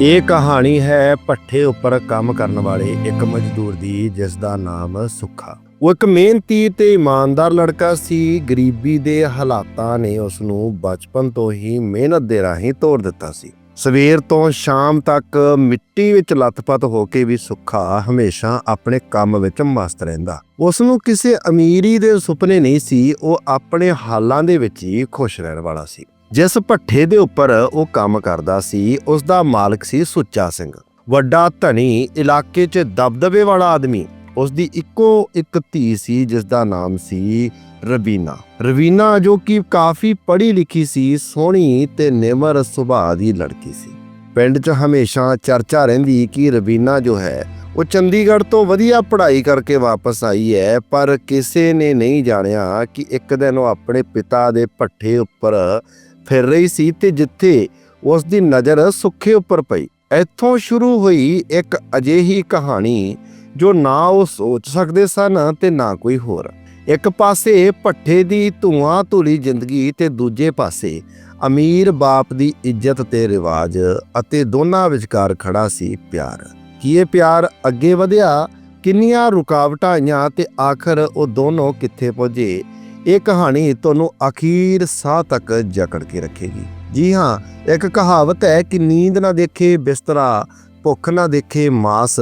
ਇਹ ਕਹਾਣੀ ਹੈ ਪੱਠੇ ਉੱਪਰ ਕੰਮ ਕਰਨ ਵਾਲੇ ਇੱਕ ਮਜ਼ਦੂਰ ਦੀ ਜਿਸ ਦਾ ਨਾਮ ਸੁੱਖਾ। ਉਹ ਇੱਕ ਮਿਹਨਤੀ ਤੇ ਇਮਾਨਦਾਰ ਲੜਕਾ ਸੀ। ਗਰੀਬੀ ਦੇ ਹਾਲਾਤਾਂ ਨੇ ਉਸ ਨੂੰ ਬਚਪਨ ਤੋਂ ਹੀ ਮਿਹਨਤ ਦੇ ਰਾਹੀਂ ਤੋੜ ਦਿੱਤਾ ਸੀ। ਸਵੇਰ ਤੋਂ ਸ਼ਾਮ ਤੱਕ ਮਿੱਟੀ ਵਿੱਚ ਲੱਥਪੱਥ ਹੋ ਕੇ ਵੀ ਸੁੱਖਾ ਹਮੇਸ਼ਾ ਆਪਣੇ ਕੰਮ ਵਿੱਚ ਮਸਤ ਰਹਿੰਦਾ। ਉਸ ਨੂੰ ਕਿਸੇ ਅਮੀਰੀ ਦੇ ਸੁਪਨੇ ਨਹੀਂ ਸੀ। ਉਹ ਆਪਣੇ ਹਾਲਾਂ ਦੇ ਵਿੱਚ ਹੀ ਖੁਸ਼ ਰਹਿਣ ਵਾਲਾ ਸੀ। ਜਿਸ ਭੱਠੇ ਦੇ ਉੱਪਰ ਉਹ ਕੰਮ ਕਰਦਾ ਸੀ ਉਸ ਦਾ ਮਾਲਕ ਸੀ ਸੁੱਚਾ ਸਿੰਘ। ਵੱਡਾ ਧਨੀ ਇਲਾਕੇ 'ਚ ਦਬਦਬੇ ਵਾਲਾ ਆਦਮੀ। ਉਸ ਦੀ ਇੱਕੋ ਇੱਕ ਧੀ ਸੀ ਜਿਸ ਦਾ ਨਾਮ ਸੀ ਰਬੀਨਾ ਰਬੀਨਾ ਜੋ ਕਿ ਕਾਫੀ ਪੜ੍ਹੀ ਲਿਖੀ ਸੀ, ਸੋਹਣੀ ਤੇ ਨਿਮਰ ਸੁਭਾਅ ਦੀ ਲੜਕੀ ਸੀ। ਪਿੰਡ 'ਚ ਹਮੇਸ਼ਾ ਚਰਚਾ ਰਹਿੰਦੀ ਕਿ ਰਵੀਨਾ ਜੋ ਹੈ, ਉਹ ਚੰਡੀਗੜ੍ਹ ਤੋਂ ਵਧੀਆ ਪੜ੍ਹਾਈ ਕਰਕੇ ਵਾਪਸ ਆਈ ਹੈ, ਪਰ ਕਿਸੇ ਨੇ ਨਹੀਂ ਜਾਣਿਆ ਕਿ ਇੱਕ ਦਿਨ ਉਹ ਆਪਣੇ ਪਿਤਾ ਦੇ ਭੱਠੇ ਉੱਪਰ ਫਿਰ ਰਹੀ ਸੀ ਤੇ ਜਿੱਥੇ ਉਸ ਦੀ ਨਜ਼ਰ ਸੁੱਖੇ ਉੱਪਰ ਪਈ। ਇੱਥੋਂ ਸ਼ੁਰੂ ਹੋਈ ਇੱਕ ਅਜਿਹੀ ਕਹਾਣੀ ਜੋ ਨਾ ਉਹ ਸੋਚ ਸਕਦੇ ਸਨ ਤੇ ਨਾ ਕੋਈ ਹੋਰ। ਇੱਕ ਪਾਸੇ ਭੱਠੇ ਦੀ ਧੂਆਂ ਧੂਲੀ ਜ਼ਿੰਦਗੀ ਤੇ ਦੂਜੇ ਪਾਸੇ ਅਮੀਰ ਬਾਪ ਦੀ ਇੱਜ਼ਤ ਤੇ ਰਿਵਾਜ ਅਤੇ ਦੋਨਾਂ ਵਿਚਕਾਰ ਖੜਾ ਸੀ ਪਿਆਰ। ਕੀ ਇਹ ਪਿਆਰ ਅੱਗੇ ਵਧਿਆ? ਕਿੰਨੀਆਂ ਰੁਕਾਵਟਾਂ ਆਈਆਂ ਤੇ ਆਖਰ ਉਹ ਦੋਨੋਂ ਕਿੱਥੇ ਪਹੁੰਚੇ ਇਹ ਕਹਾਣੀ ਤੁਹਾਨੂੰ ਅਖੀਰ ਸਾਹ ਤੱਕ ਜਕੜ ਕੇ ਰੱਖੇਗੀ। ਜੀ ਹਾਂ, ਇੱਕ ਕਹਾਵਤ ਹੈ ਕਿ ਨੀਂਦ ਨਾ ਦੇਖੇ ਬਿਸਤਰਾ, ਭੁੱਖ ਨਾ ਦੇਖੇ ਮਾਸ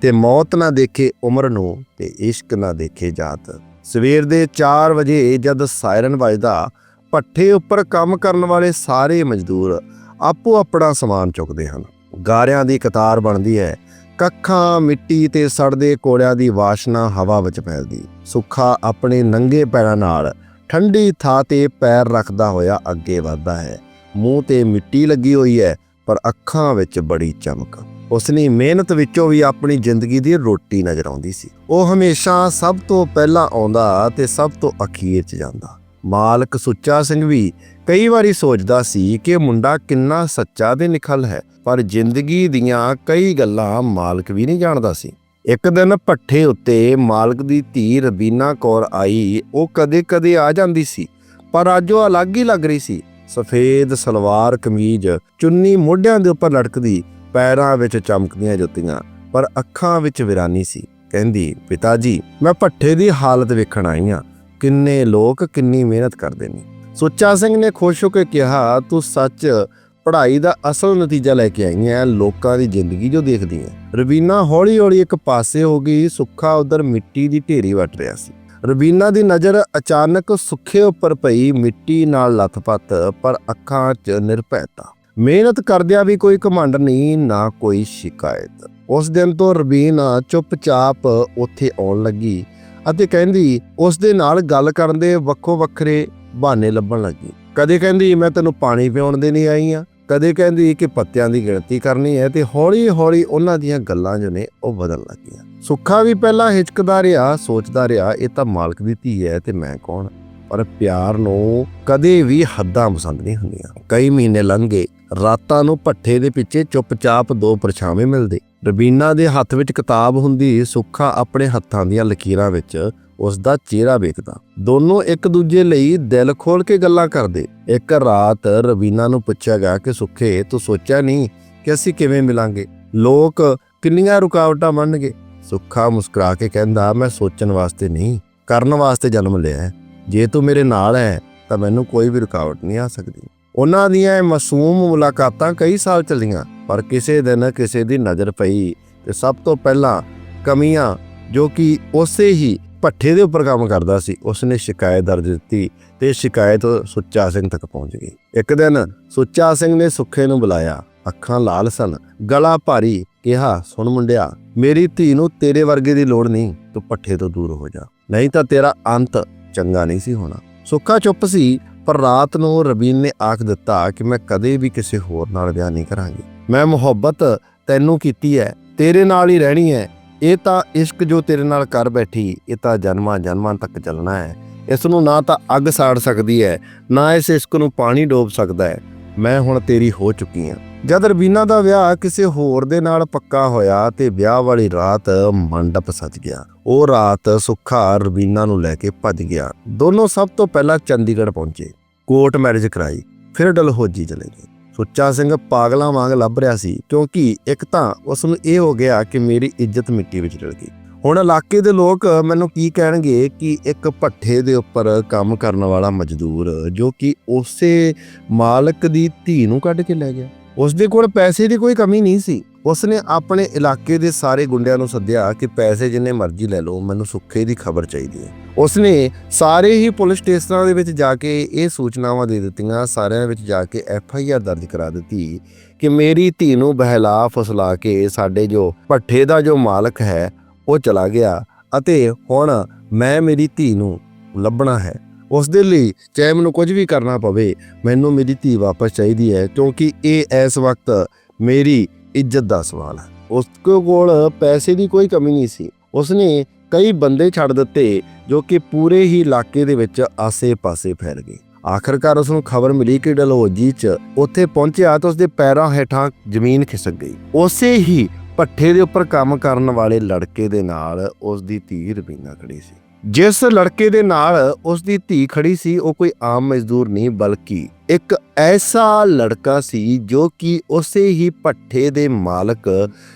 ਤੇ ਮੌਤ ਨਾ ਦੇਖੇ ਉਮਰ ਨੂੰ ਤੇ ਇਸ਼ਕ ਨਾ ਦੇਖੇ ਜਾਤ। ਸਵੇਰ ਦੇ 4 ਵਜੇ ਜਦ ਸਾਇਰਨ ਵੱਜਦਾ ਪੱਠੇ ਉੱਪਰ ਕੰਮ ਕਰਨ ਵਾਲੇ ਸਾਰੇ ਮਜ਼ਦੂਰ ਆਪੋ ਆਪਣਾ ਸਮਾਨ ਚੁੱਕਦੇ ਹਨ। ਗਾਰਿਆਂ ਦੀ ਕਤਾਰ ਬਣਦੀ ਹੈ ਕੱਖਾਂ ਮਿੱਟੀ ਤੇ ਸੜਦੇ ਕੋੜਿਆਂ ਦੀ ਵਾਸ਼ਨਾ ਹਵਾ ਵਿੱਚ ਫੈਲਦੀ ਸੁੱਖਾ ਆਪਣੇ ਨੰਗੇ ਪੈਰਾਂ ਨਾਲ ਠੰਡੀ ਥਾਂ ਤੇ ਪੈਰ ਰੱਖਦਾ ਹੋਇਆ ਅੱਗੇ ਵਧਦਾ ਹੈ। ਮੂੰਹ ਤੇ ਮਿੱਟੀ ਲੱਗੀ ਹੋਈ ਹੈ, ਪਰ ਅੱਖਾਂ ਵਿੱਚ ਬੜੀ ਚਮਕ। ਉਸਨੀ ਮਿਹਨਤ ਵਿੱਚੋਂ ਵੀ ਆਪਣੀ ਜ਼ਿੰਦਗੀ ਦੀ ਰੋਟੀ ਨਜ਼ਰ ਆਉਂਦੀ ਸੀ। ਉਹ ਹਮੇਸ਼ਾ ਸਭ ਤੋਂ ਪਹਿਲਾਂ ਆਉਂਦਾ ਤੇ ਸਭ ਤੋਂ ਅਖੀਰ 'ਚ ਜਾਂਦਾ। ਮਾਲਕ ਸੁੱਚਾ ਸਿੰਘ ਵੀ ਕਈ ਵਾਰੀ ਸੋਚਦਾ ਸੀ ਕਿ ਮੁੰਡਾ ਕਿੰਨਾ ਸੱਚਾ ਤੇ ਨਿਖਲ ਹੈ। ਪਰ ਜ਼ਿੰਦਗੀ ਦੀਆਂ ਕਈ ਗੱਲਾਂ ਮਾਲਕ ਵੀ ਨਹੀਂ ਜਾਣਦਾ ਸੀ। ਇੱਕ ਦਿਨ ਭੱਠੇ ਉੱਤੇ ਮਾਲਕ ਦੀ ਧੀ ਰਬੀਨਾ ਕੌਰ ਆਈ, ਉਹ ਕਦੇ-ਕਦੇ ਆ ਜਾਂਦੀ ਸੀ, ਪਰ ਅੱਜ ਉਹ ਅਲੱਗ ਹੀ ਲੱਗ ਰਹੀ ਸੀ। ਸਫੇਦ ਸਲਵਾਰ ਕਮੀਜ਼ ਚੁੰਨੀ ਮੋਢਿਆਂ ਦੇ ਉੱਪਰ ਲਟਕਦੀ, ਪੈਰਾਂ ਵਿੱਚ ਚਮਕਦੀਆਂ ਜੁੱਤੀਆਂ, ਪਰ ਅੱਖਾਂ ਵਿੱਚ ਵਿਰਾਨੀ ਸੀ। ਕਹਿੰਦੀ ਪਿਤਾ ਜੀ ਮੈਂ ਭੱਠੇ ਦੀ ਹਾਲਤ ਵੇਖਣ ਆਈ ਹਾਂ ਕਿੰਨੇ ਲੋਕ ਕਿੰਨੀ ਮਿਹਨਤ ਕਰਦੇ ਨੇ। ਸੁੱਚਾ ਸਿੰਘ ਨੇ ਖੁਸ਼ ਹੋ ਕੇ ਕਿਹਾ, ਤੂੰ ਸੱਚ ਪੜ੍ਹਾਈ ਦਾ ਅਸਲ ਨਤੀਜਾ ਲੈ ਕੇ ਆਈ ਹੈ ਲੋਕਾਂ ਦੀ ਜ਼ਿੰਦਗੀ ਜੋ ਦੇਖਦੀ ਹੈ। ਰਬੀਨਾ ਹੌਲੀ-ਹੌਲੀ ਇੱਕ ਪਾਸੇ ਹੋ ਗਈ, ਸੁੱਖਾ ਉਧਰ ਮਿੱਟੀ ਦੀ ਢੇਰੀ ਵੱਟ ਰਿਹਾ ਸੀ। ਰਵੀਨਾ ਦੀ ਨਜ਼ਰ ਅਚਾਨਕ ਸੁੱਖੇ ਉੱਪਰ ਪਈ, ਮਿੱਟੀ ਨਾਲ ਲੱਥਪੱਥ, ਪਰ ਅੱਖਾਂ 'ਚ ਨਿਰਭੈਤਾ ਮਿਹਨਤ ਕਰਦਿਆਂ ਵੀ ਕੋਈ ਘਮੰਡ ਨਹੀਂ, ਨਾ ਕੋਈ ਸ਼ਿਕਾਇਤ। ਉਸ ਦਿਨ ਤੋਂ ਰਬੀਨਾ ਚੁੱਪਚਾਪ ਉੱਥੇ ਆਉਣ ਲੱਗੀ ਅਤੇ ਕਹਿੰਦੀ, ਉਸ ਦੇ ਨਾਲ ਗੱਲ ਕਰਨ ਦੇ ਵੱਖੋ ਵੱਖਰੇ ਬਹਾਨੇ ਲੱਭਣ ਲੱਗੀ। ਕਦੇ ਕਹਿੰਦੀ, ਮੈਂ ਤੈਨੂੰ ਪਾਣੀ ਪਿਉਣ ਦੇ ਨਹੀਂ ਆਈ ਆ। ਕਦੇ ਕਹਿੰਦੀ ਕਿ ਪੱਤਿਆਂ ਦੀ ਗਿਣਤੀ ਕਰਨੀ ਹੈ ਤੇ ਹੌਲੀ ਹੌਲੀ ਉਹਨਾਂ ਦੀਆਂ ਗੱਲਾਂ ਜੋ ਨੇ ਉਹ ਬਦਲਣ ਲੱਗੀਆਂ। ਸੁੱਖਾ ਵੀ ਪਹਿਲਾਂ ਹਿਚਕਦਾ ਰਿਹਾ, ਸੋਚਦਾ ਰਿਹਾ, ਇਹ ਤਾਂ ਮਾਲਕ ਦੀ ਧੀ ਹੈ ਤੇ ਮੈਂ ਕੌਣ? ਪਰ ਪਿਆਰ ਨੂੰ ਕਦੇ ਵੀ ਹੱਦਾਂ ਪਸੰਦ ਨਹੀਂ ਹੁੰਦੀਆਂ। ਕਈ ਮਹੀਨੇ ਲੰਘ ਗਏ ਰਾਤਾਂ ਨੂੰ ਭੱਠੇ ਦੇ ਪਿੱਛੇ ਚੁੱਪਚਾਪ ਦੋ ਪਰਛਾਵੇਂ ਮਿਲਦੇ। ਰਬੀਨਾ ਦੇ ਹੱਥ ਵਿੱਚ ਕਿਤਾਬ ਹੁੰਦੀ ਸੁੱਖਾ ਆਪਣੇ ਹੱਥਾਂ ਦੀਆਂ ਲਕੀਰਾਂ ਵਿੱਚ ਉਸ ਦਾ ਚਿਹਰਾ ਵੇਖਦਾ। ਦੋਨੋਂ ਇੱਕ ਦੂਜੇ ਲਈ ਦਿਲ ਖੋਲ ਕੇ ਗੱਲਾਂ ਕਰਦੇ। ਇੱਕ ਰਾਤ ਰਬੀਨਾ ਨੂੰ ਪੁੱਛਿਆ ਗਿਆ ਕਿ, ਸੁੱਖੇ, ਤੂੰ ਸੋਚਿਆ ਨਹੀਂ ਕਿ ਅਸੀਂ ਕਿਵੇਂ ਮਿਲਾਂਗੇ? ਲੋਕ ਕਿੰਨੀਆਂ ਰੁਕਾਵਟਾਂ ਮੰਨਣਗੇ? ਸੁੱਖਾ ਮੁਸਕਰਾ ਕੇ ਕਹਿੰਦਾ, ਮੈਂ ਸੋਚਣ ਵਾਸਤੇ ਨਹੀਂ, ਕਰਨ ਵਾਸਤੇ ਜਨਮ ਲਿਆ ਹੈ। ਜੇ ਤੂੰ ਮੇਰੇ ਨਾਲ ਹੈ, ਤਾਂ ਮੈਨੂੰ ਕੋਈ ਵੀ ਰੁਕਾਵਟ ਨਹੀਂ ਆ ਸਕਦੀ। ਉਹਨਾਂ ਦੀਆਂ ਇਹ ਮਾਸੂਮ ਮੁਲਾਕਾਤਾਂ ਕਈ ਸਾਲ ਚੱਲੀਆਂ, ਪਰ ਕਿਸੇ ਦਿਨ ਕਿਸੇ ਦੀ ਨਜ਼ਰ ਪਈ ਤੇ ਸਭ ਤੋਂ ਪਹਿਲਾਂ ਕਮੀਆਂ, ਜੋ ਕਿ ਉਸੇ ਹੀ ਭੱਠੇ ਦੇ ਉੱਪਰ ਕੰਮ ਕਰਦਾ ਸੀ, ਉਸਨੇ ਸ਼ਿਕਾਇਤ ਦਰਜ ਦਿੱਤੀ ਤੇ ਸ਼ਿਕਾਇਤ ਸੁੱਚਾ ਸਿੰਘ ਤੱਕ ਪਹੁੰਚ ਗਈ। ਇੱਕ ਦਿਨ ਸੁੱਚਾ ਸਿੰਘ ਨੇ ਸੁੱਖੇ ਨੂੰ ਬੁਲਾਇਆ, ਅੱਖਾਂ ਲਾਲ ਸਨ, ਗਲਾ ਭਾਰੀ, ਕਿਹਾ, ਸੁਣ ਮੁੰਡਿਆ, ਮੇਰੀ ਧੀ ਨੂੰ ਤੇਰੇ ਵਰਗੇ ਦੀ ਲੋੜ ਨਹੀਂ, ਤੂੰ ਭੱਠੇ ਤੋਂ ਦੂਰ ਹੋ ਜਾ, ਨਹੀਂ ਤਾਂ ਤੇਰਾ ਅੰਤ ਚੰਗਾ ਨਹੀਂ ਸੀ ਹੋਣਾ। ਸੁੱਖਾ ਚੁੱਪ ਸੀ, ਪਰ ਰਾਤ ਨੂੰ ਰਬੀਨ ਨੇ ਆਖ ਦਿੱਤਾ ਕਿ ਮੈਂ ਕਦੇ ਵੀ ਕਿਸੇ ਹੋਰ ਨਾਲ ਵਿਆਹ ਨਹੀਂ ਕਰਾਂਗੀ। ਮੈਂ ਮੁਹੱਬਤ ਤੈਨੂੰ ਕੀਤੀ ਹੈ ਤੇਰੇ ਨਾਲ ਹੀ ਰਹਿਣੀ ਹੈ ਇਹ ਤਾਂ ਇਸ਼ਕ ਜੋ ਤੇਰੇ ਨਾਲ ਕਰ ਬੈਠੀ, ਇਹ ਤਾਂ ਜਨਮਾਂ ਜਨਮਾਂ ਤੱਕ ਚੱਲਣਾ ਹੈ। ਇਸ ਨੂੰ ਨਾ ਤਾਂ ਅੱਗ ਸਾੜ ਸਕਦੀ ਹੈ, ਨਾ ਇਸ ਇਸ਼ਕ ਨੂੰ ਪਾਣੀ ਡੋਬ ਸਕਦਾ ਹੈ। ਮੈਂ ਹੁਣ ਤੇਰੀ ਹੋ ਚੁੱਕੀ ਹਾਂ। ਜਦ ਰਬੀਨਾ ਦਾ ਵਿਆਹ ਕਿਸੇ ਹੋਰ ਦੇ ਨਾਲ ਪੱਕਾ ਹੋਇਆ ਤੇ ਵਿਆਹ ਵਾਲੀ ਰਾਤ ਮੰਡਪ ਸੱਜ ਗਿਆ। ਉਹ ਰਾਤ ਸੁੱਖਾ ਰਬੀਨਾ ਨੂੰ ਲੈ ਕੇ ਭੱਜ ਗਿਆ। ਦੋਨੋਂ ਸਭ ਤੋਂ ਪਹਿਲਾਂ ਚੰਡੀਗੜ੍ਹ ਪਹੁੰਚੇ। ਕੋਰਟ ਮੈਰਿਜ ਕਰਾਈ। ਫਿਰ ਡਲਹੌਜੀ ਚਲੇ ਗਏ। ਸੁੱਚਾ ਸਿੰਘ ਪਾਗਲਾਂ ਵਾਂਗ ਲੱਭ ਰਿਹਾ ਸੀ, ਕਿਉਂਕਿ ਇੱਕ ਤਾਂ ਉਸ ਨੂੰ ਇਹ ਹੋ ਗਿਆ ਕਿ ਮੇਰੀ ਇੱਜ਼ਤ ਮਿੱਟੀ ਵਿੱਚ ਰਲ ਗਈ। ਹੁਣ ਇਲਾਕੇ ਦੇ ਲੋਕ ਮੈਨੂੰ ਕੀ ਕਹਿਣਗੇ ਕਿ ਇੱਕ ਭੱਠੇ ਦੇ ਉੱਪਰ ਕੰਮ ਕਰਨ ਵਾਲਾ ਮਜ਼ਦੂਰ, ਜੋ ਕਿ ਉਸੇ ਮਾਲਕ ਦੀ ਧੀ ਨੂੰ ਕੱਢ ਕੇ ਲੈ ਗਿਆ। ਉਸ ਦੇ ਕੋਲ ਪੈਸੇ ਦੀ ਕੋਈ ਕਮੀ ਨਹੀਂ ਸੀ। ਉਸਨੇ ਆਪਣੇ ਇਲਾਕੇ ਦੇ ਸਾਰੇ ਗੁੰਡਿਆਂ ਨੂੰ ਸੱਦਿਆ ਕਿ ਪੈਸੇ ਜਿੰਨੇ ਮਰਜ਼ੀ ਲੈ ਲਓ, ਮੈਨੂੰ ਸੁੱਖੇ ਦੀ ਖਬਰ ਚਾਹੀਦੀ ਹੈ। ਉਸਨੇ ਸਾਰੇ ਹੀ ਪੁਲਿਸ ਸਟੇਸ਼ਨਾਂ ਦੇ ਵਿੱਚ ਜਾ ਕੇ ਇਹ ਸੂਚਨਾਵਾਂ ਦੇ ਦਿੱਤੀਆਂ, ਸਾਰਿਆਂ ਵਿੱਚ ਜਾ ਕੇ ਐਫ ਆਈ ਆਰ ਦਰਜ ਕਰਾ ਦਿੱਤੀ ਕਿ ਮੇਰੀ ਧੀ ਨੂੰ ਬਹਿਲਾ ਫਸਲਾ ਕੇ ਸਾਡੇ ਜੋ ਭੱਠੇ ਦਾ ਜੋ ਮਾਲਕ ਹੈ, ਉਹ ਚਲਾ ਗਿਆ ਅਤੇ ਹੁਣ ਮੈਂ ਮੇਰੀ ਧੀ ਨੂੰ ਲੱਭਣਾ ਹੈ। ਉਸ ਦੇ ਲਈ ਚਾਹੇ ਮੈਨੂੰ ਕੁਝ ਵੀ ਕਰਨਾ ਪਵੇ, ਮੈਨੂੰ ਮੇਰੀ ਧੀ ਵਾਪਸ ਚਾਹੀਦੀ ਹੈ ਕਿਉਂਕਿ ਇਹ ਇਸ ਵਕਤ ਮੇਰੀ ਇੱਜ਼ਤ ਦਾ ਸਵਾਲ ਹੈ। ਉਸ ਕੋਲ ਪੈਸੇ ਦੀ ਕੋਈ ਕਮੀ ਨਹੀਂ ਸੀ। ਉਸਨੇ ਕਈ ਬੰਦੇ ਛੱਡ ਦਿੱਤੇ ਜੋ ਕਿ ਪੂਰੇ ਹੀ ਇਲਾਕੇ ਦੇ ਵਿੱਚ ਆਸੇ-ਪਾਸੇ ਫੈਲ ਗਏ। ਆਖਰਕਾਰ ਉਸ ਨੂੰ ਖਬਰ ਮਿਲੀ ਕਿ ਡਲਹੌਜੀ 'ਚ ਉੱਥੇ ਪਹੁੰਚਿਆ ਤਾਂ ਉਸਦੇ ਪੈਰਾਂ ਹੇਠਾਂ ਜ਼ਮੀਨ ਖਿਸਕ ਗਈ। ਉਸੇ ਹੀ ਪੱਠੇ ਦੇ ਉੱਪਰ ਕੰਮ ਕਰਨ ਵਾਲੇ ਲੜਕੇ ਦੇ ਨਾਲ ਉਸ ਦੀ ਧੀ ਰਬੀਨਾ ਖੜੀ ਸੀ। ਜਿਸ ਲੜਕੇ ਦੇ ਨਾਲ ਉਸ ਦੀ ਧੀ ਖੜੀ ਸੀ, ਉਹ ਕੋਈ ਆਮ ਮਜ਼ਦੂਰ ਨਹੀਂ, ਬਲਕਿ ਇੱਕ ਐਸਾ ਲੜਕਾ ਸੀ ਜੋ ਕਿ ਉਸੇ ਹੀ ਭੱਠੇ ਦੇ ਮਾਲਕ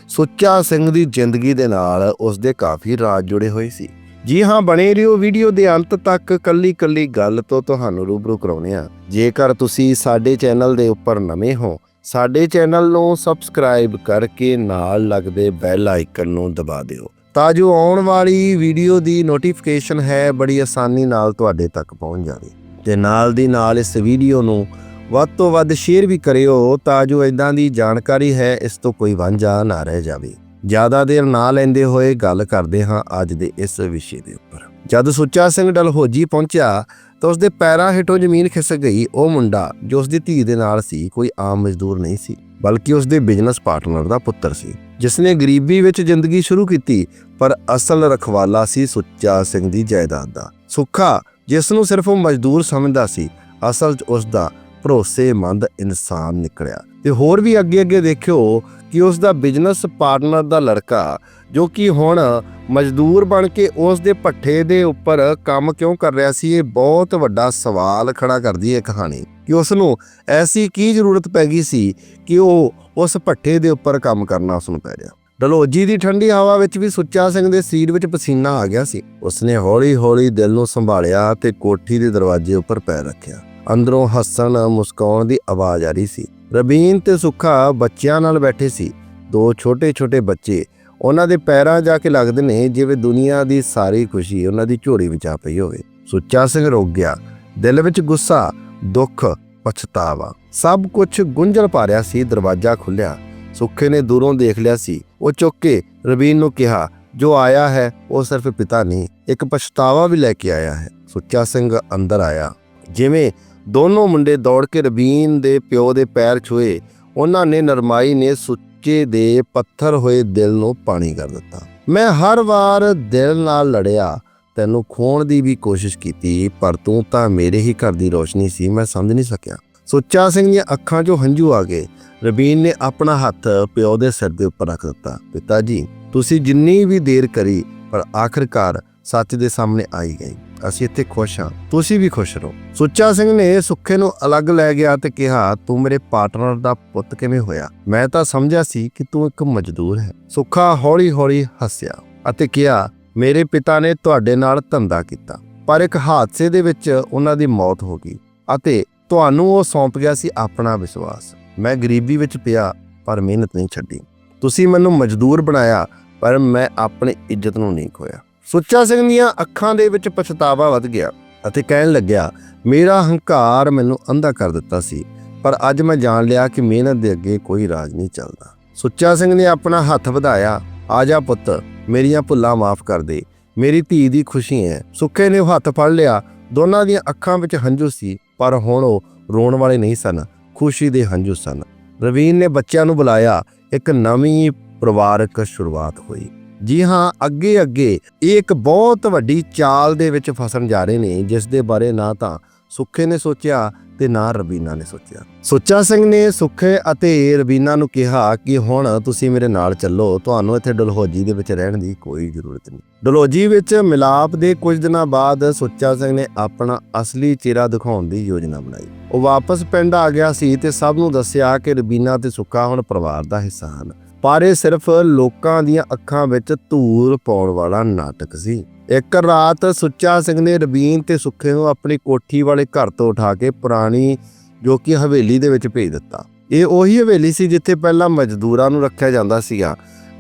ਸੁੱਚਾ ਸਿੰਘ ਦੀ ਜ਼ਿੰਦਗੀ ਦੇ ਨਾਲ ਉਸ ਦੇ ਕਾਫੀ ਰਾਜ ਜੁੜੇ ਹੋਏ ਸੀ। ਜੀ ਹਾਂ, ਬਣੇ ਰਹੋ ਵੀਡੀਓ ਦੇ ਅੰਤ ਤੱਕ। ਕੱਲੀ ਕੱਲੀ ਗੱਲ ਤੋਂ ਤੁਹਾਨੂੰ ਰੂਬਰੂ ਕਰਾਉਣੇ ਆ ਜੇਕਰ ਤੁਸੀਂ ਸਾਡੇ ਚੈਨਲ ਦੇ ਉੱਪਰ ਨਵੇਂ ਹੋ, ਸਾਡੇ ਚੈਨਲ ਨੂੰ ਸਬਸਕ੍ਰਾਈਬ ਕਰਕੇ ਨਾਲ ਲੱਗਦੇ ਬੈਲ ਆਈਕਨ ਨੂੰ ਦਬਾ ਦਿਓ। ਤਾਂ ਜੋ ਆਉਣ ਵਾਲੀ ਵੀਡੀਓ ਦੀ ਨੋਟੀਫਿਕੇਸ਼ਨ ਹੈ, ਬੜੀ ਆਸਾਨੀ ਨਾਲ ਤੁਹਾਡੇ ਤੱਕ ਪਹੁੰਚ ਜਾਵੇ। ਤੇ ਨਾਲ ਦੀ ਨਾਲ ਇਸ ਵੀਡੀਓ ਨੂੰ ਵੱਧ ਤੋਂ ਵੱਧ ਸ਼ੇਅਰ ਵੀ ਕਰਿਓ, ਤਾਂ ਜੋ ਇਦਾਂ ਦੀ ਜਾਣਕਾਰੀ ਹੈ, ਇਸ ਤੋਂ ਕੋਈ ਵਾਂਝਾ ਨਾ ਰਹਿ ਜਾਵੇ। ਜ਼ਿਆਦਾ ਦੇਰ ਨਾ ਲੈਂਦੇ ਹੋਏ ਗੱਲ ਕਰਦੇ ਹਾਂ ਅੱਜ ਦੇ ਇਸ ਵਿਸ਼ੇ ਦੇ ਉੱਪਰ। ਜਦ ਸੁੱਚਾ ਸਿੰਘ ਡਲਹੋਜੀ ਪਹੁੰਚਿਆ, ਤਾਂ ਉਸਦੇ ਪੈਰਾਂ ਹੇਠੋਂ ਜ਼ਮੀਨ ਖਿਸਕ ਗਈ। ਉਹ ਮੁੰਡਾ, ਜੋ ਉਸਦੀ ਧੀ ਦੇ ਨਾਲ ਸੀ, ਕੋਈ ਆਮ ਮਜ਼ਦੂਰ ਨਹੀਂ ਸੀ, ਬਲਕਿ ਉਸਦੇ ਬਿਜ਼ਨਸ ਪਾਰਟਨਰ ਦਾ ਪੁੱਤਰ ਸੀ। ਜਿਸ ਨੇ ਗਰੀਬੀ ਵਿੱਚ ਜ਼ਿੰਦਗੀ ਸ਼ੁਰੂ ਕੀਤੀ, ਪਰ ਅਸਲ ਰਖਵਾਲਾ ਸੀ ਸੁੱਚਾ ਸਿੰਘ ਦੀ ਜਾਇਦਾਦ ਦਾ। ਸੁੱਖਾ ਜਿਸ ਨੂੰ ਸਿਰਫ ਮਜ਼ਦੂਰ ਸਮਝਦਾ ਸੀ, ਅਸਲ 'ਚ ਉਸ ਦਾ ਭਰੋਸੇਮੰਦ ਇਨਸਾਨ ਨਿਕਲਿਆ। ਤੇ ਹੋਰ ਵੀ ਅੱਗੇ ਅੱਗੇ ਦੇਖਿਓ ਕਿ ਉਸ ਦਾ ਬਿਜ਼ਨਸ ਪਾਰਟਨਰ ਦਾ ਲੜਕਾ, ਜੋ ਕਿ ਹੁਣ ਮਜ਼ਦੂਰ ਬਣ ਕੇ ਉਸ ਦੇ ਪੱਠੇ ਦੇ ਉੱਪਰ ਕੰਮ ਕਿਉਂ ਕਰ ਰਿਹਾ ਸੀ, ਇਹ ਬਹੁਤ ਵੱਡਾ ਸਵਾਲ ਖੜਾ ਕਰਦੀ ਹੈ ਕਹਾਣੀ। ਕਿ ਉਸ ਨੂੰ ਐਸੀ ਕੀ ਜ਼ਰੂਰਤ ਪੈ ਗਈ ਸੀ ਕਿ ਉਹ ਉਸ ਭੱਠੇ ਦੇ ਉੱਪਰ ਕੰਮ ਕਰਨਾ ਉਸ ਨੂੰ ਪੈ ਗਿਆ ਡਲਹੌਜੀ ਦੀ ਠੰਡੀ ਹਵਾ ਵਿੱਚ ਵੀ ਸੁੱਚਾ ਸਿੰਘ ਦੇ ਸਰੀਰ ਵਿੱਚ ਪਸੀਨਾ ਆ ਗਿਆ ਸੀ। ਉਸਨੇ ਹੌਲੀ-ਹੌਲੀ ਦਿਲ ਨੂੰ ਸੰਭਾਲਿਆ ਤੇ ਕੋਠੀ ਦੇ ਦਰਵਾਜ਼ੇ ਉੱਪਰ ਪੈਰ ਰੱਖਿਆ। ਅੰਦਰੋਂ ਹੱਸਣ, ਮੁਸਕਾਉਣ ਦੀ ਆਵਾਜ਼ ਆ ਰਹੀ ਸੀ। ਰਬੀਨ ਤੇ ਸੁੱਖਾ ਬੱਚਿਆਂ ਨਾਲ ਬੈਠੇ ਸੀ। ਦੋ ਛੋਟੇ-ਛੋਟੇ ਬੱਚੇ ਉਹਨਾਂ ਦੇ ਪੈਰਾਂ ਜਾ ਕੇ ਲੱਗਦੇ ਨੇ ਜਿਵੇਂ ਦੁਨੀਆ ਦੀ ਸਾਰੀ ਖੁਸ਼ੀ ਉਹਨਾਂ ਦੀ ਝੋਲੀ ਵਿੱਚ ਆ ਪਈ ਹੋਵੇ। ਸੁੱਚਾ ਸਿੰਘ ਰੁਕ ਗਿਆ। ਦਿਲ ਵਿੱਚ ਗੁੱਸਾ ਦੁੱਖ, ਪਛਤਾਵਾ। ਸਭ ਕੁਝ ਗੁੰਝਲ ਪਾ ਰਿਹਾ ਸੀ, ਦਰਵਾਜ਼ਾ ਖੁੱਲਿਆ ਸੁੱਖੇ ਨੇ ਦੂਰੋਂ ਦੇਖ ਲਿਆ ਸੀ। ਉਹ ਚੁੱਕ ਕੇ ਰਬੀਨ ਨੂੰ ਕਿਹਾ, ਜੋ ਆਇਆ ਹੈ, ਉਹ ਸਿਰਫ ਪਿਤਾ ਨਹੀਂ, ਇੱਕ ਪਛਤਾਵਾ ਵੀ ਲੈ ਕੇ ਆਇਆ ਹੈ। ਸੁੱਚਾ ਸਿੰਘ ਅੰਦਰ ਆਇਆ। ਜਿਵੇਂ ਦੋਨੋਂ ਮੁੰਡੇ ਦੌੜ ਕੇ ਰਬੀਨ ਦੇ ਪਿਓ ਦੇ ਪੈਰ ਛੂਏ, ਉਹਨਾਂ ਨੇ ਨਰਮਾਈ ਨੇ ਸੁੱਚੇ ਦੇ ਪੱਥਰ ਹੋਏ ਦਿਲ ਨੂੰ ਪਾਣੀ ਕਰ ਦਿੱਤਾ। ਮੈਂ ਹਰ ਵਾਰ ਦਿਲ ਨਾਲ ਲੜਿਆ ਤੈਨੂੰ ਖੋਣ ਦੀ ਵੀ ਕੋਸ਼ਿਸ਼ ਕੀਤੀ, ਪਰ ਤੂੰ ਤਾਂ ਮੇਰੇ ਹੀ ਘਰ ਦੀ ਰੋਸ਼ਨੀ ਸੀ, ਮੈਂ ਸਮਝ ਨਹੀਂ ਸਕਿਆ। ਸੁੱਚਾ ਸਿੰਘ ਦੀਆਂ ਅੱਖਾਂ 'ਚੋਂ ਹੰਝੂ ਆ ਗਏ। ਰਬੀਨ ਨੇ ਆਪਣਾ ਹੱਥ ਪਿਓ ਦੇ ਸਿਰ ਦੇ ਉੱਪਰ ਰੱਖ ਦਿੱਤਾ। ਪਿਤਾ ਜੀ, ਤੁਸੀਂ ਜਿੰਨੀ ਵੀ ਦੇਰ ਕਰੀ, ਪਰ ਆਖਰਕਾਰ ਸੱਚ ਦੇ ਸਾਹਮਣੇ ਆਈ ਗਈ। ਅਸੀਂ ਇੱਥੇ ਖੁਸ਼ ਹਾਂ, ਤੁਸੀਂ ਵੀ ਖੁਸ਼ ਰਹੋ। ਸੁੱਚਾ ਸਿੰਘ ਨੇ ਸੁੱਖੇ ਨੂੰ ਅਲੱਗ ਲੈ ਗਿਆ ਤੇ ਕਿਹਾ, ਤੂੰ ਮੇਰੇ ਪਾਰਟਨਰ ਦਾ ਪੁੱਤ ਕਿਵੇਂ ਹੋਇਆ? ਮੈਂ ਤਾਂ ਸਮਝਿਆ ਸੀ ਕਿ ਤੂੰ ਇੱਕ ਮਜ਼ਦੂਰ ਹੈ। ਸੁੱਖਾ ਹੌਲੀ-ਹੌਲੀ ਹੱਸਿਆ ਅਤੇ ਕਿਹਾ ਮੇਰੇ ਪਿਤਾ ਨੇ ਤੁਹਾਡੇ ਨਾਲ ਧੰਦਾ ਕੀਤਾ। ਪਰ ਇੱਕ ਹਾਦਸੇ ਦੇ ਵਿੱਚ ਉਹਨਾਂ ਦੀ ਮੌਤ ਹੋ ਗਈ ਅਤੇ ਤੁਹਾਨੂੰ ਉਹ ਸੌਂਪ ਗਿਆ ਸੀ ਆਪਣਾ ਵਿਸ਼ਵਾਸ। ਮੈਂ ਗਰੀਬੀ ਵਿੱਚ ਪਿਆ, ਪਰ ਮਿਹਨਤ ਨਹੀਂ ਛੱਡੀ। ਤੁਸੀਂ ਮੈਨੂੰ ਮਜ਼ਦੂਰ ਬਣਾਇਆ, ਪਰ ਮੈਂ ਆਪਣੀ ਇੱਜ਼ਤ ਨੂੰ ਨਹੀਂ ਖੋਇਆ। ਸੁੱਚਾ ਸਿੰਘ ਦੀਆਂ ਅੱਖਾਂ ਦੇ ਵਿੱਚ ਪਛਤਾਵਾ ਵੱਧ ਗਿਆ ਅਤੇ ਕਹਿਣ ਲੱਗਿਆ, ਮੇਰਾ ਹੰਕਾਰ ਮੈਨੂੰ ਅੰਧਾ ਕਰ ਦਿੱਤਾ ਸੀ, ਪਰ ਅੱਜ ਮੈਂ ਜਾਣ ਲਿਆ ਕਿ ਮਿਹਨਤ ਦੇ ਅੱਗੇ ਕੋਈ ਰਾਜ ਨਹੀਂ ਚੱਲਦਾ। ਸੁੱਚਾ ਸਿੰਘ ਨੇ ਆਪਣਾ ਹੱਥ ਵਧਾਇਆ, ਆ ਜਾ ਪੁੱਤ ਮੇਰੀਆਂ ਭੁੱਲਾਂ ਮਾਫ ਕਰ ਦੇ। ਮੇਰੀ ਧੀ ਦੀ ਖੁਸ਼ੀ ਹੈ ਸੁੱਖੇ ਨੇ ਉਹ ਹੱਥ ਫੜ ਲਿਆ। ਦੋਨਾਂ ਦੀਆਂ ਅੱਖਾਂ ਵਿੱਚ ਹੰਝੂ ਸੀ, ਪਰ ਹੁਣ ਉਹ ਰੋਣ ਵਾਲੇ ਨਹੀਂ ਸਨ। ਖੁਸ਼ੀ ਦੇ ਹੰਝੂ ਸਨ। ਰਵੀਨ ਨੇ ਬੱਚਿਆਂ ਨੂੰ ਬੁਲਾਇਆ। ਇੱਕ ਨਵੀਂ ਪਰਿਵਾਰਕ ਸ਼ੁਰੂਆਤ ਹੋਈ। ਜੀ ਹਾਂ ਅੱਗੇ ਅੱਗੇ ਇਹ ਇੱਕ ਬਹੁਤ ਵੱਡੀ ਚਾਲ ਦੇ ਵਿੱਚ ਫਸਣ ਜਾ ਰਹੇ ਨੇ, ਜਿਸ ਦੇ ਬਾਰੇ ਨਾ ਤਾਂ ਸੁੱਖੇ ਨੇ ਸੋਚਿਆ ਤੇ ਨਾ ਰਬੀਨਾ ਨੇ ਸੋਚਿਆ। ਸੁੱਚਾ ਸਿੰਘ ਨੇ ਸੁੱਖੇ ਅਤੇ ਰਬੀਨਾ ਨੂੰ ਕਿਹਾ ਕਿ ਹੁਣ ਤੁਸੀਂ ਮੇਰੇ ਨਾਲ ਚੱਲੋ, ਤੁਹਾਨੂੰ ਇੱਥੇ ਡਲਹੌਜੀ ਦੇ ਵਿੱਚ ਰਹਿਣ ਦੀ ਕੋਈ ਜ਼ਰੂਰਤ ਨਹੀਂ। ਡਲਹੌਜੀ ਵਿੱਚ ਮਿਲਾਪ ਦੇ ਕੁਝ ਦਿਨਾਂ ਬਾਅਦ ਸੁੱਚਾ ਸਿੰਘ ਨੇ ਆਪਣਾ ਅਸਲੀ ਚਿਹਰਾ ਦਿਖਾਉਣ ਦੀ ਯੋਜਨਾ ਬਣਾਈ। ਉਹ ਵਾਪਸ ਪਿੰਡ ਆ ਗਿਆ ਸੀ ਤੇ ਸਭ ਨੂੰ ਦੱਸਿਆ ਕਿ ਰਬੀਨਾ ਤੇ ਸੁੱਖਾ ਹੁਣ ਪਰਿਵਾਰ ਦਾ ਹਿੱਸਾ ਹਨ। ਪਰ ਇਹ ਸਿਰਫ ਲੋਕਾਂ ਦੀਆਂ ਅੱਖਾਂ ਵਿੱਚ ਧੂੜ ਪਾਉਣ ਵਾਲਾ ਨਾਟਕ ਸੀ। ਇੱਕ ਰਾਤ ਸੁੱਚਾ ਸਿੰਘ ਨੇ ਰਬੀਨ ਤੇ ਸੁੱਖੇ ਨੂੰ ਆਪਣੀ ਕੋਠੀ ਵਾਲੇ ਘਰ ਤੋਂ ਉਠਾ ਕੇ ਪੁਰਾਣੀ ਜੋ ਕਿ ਹਵੇਲੀ ਦੇ ਵਿੱਚ ਭੇਜ ਦਿੱਤਾ। ਇਹ ਉਹੀ ਹਵੇਲੀ ਸੀ ਜਿੱਥੇ ਪਹਿਲਾਂ ਮਜ਼ਦੂਰਾਂ ਨੂੰ ਰੱਖਿਆ ਜਾਂਦਾ ਸੀਗਾ।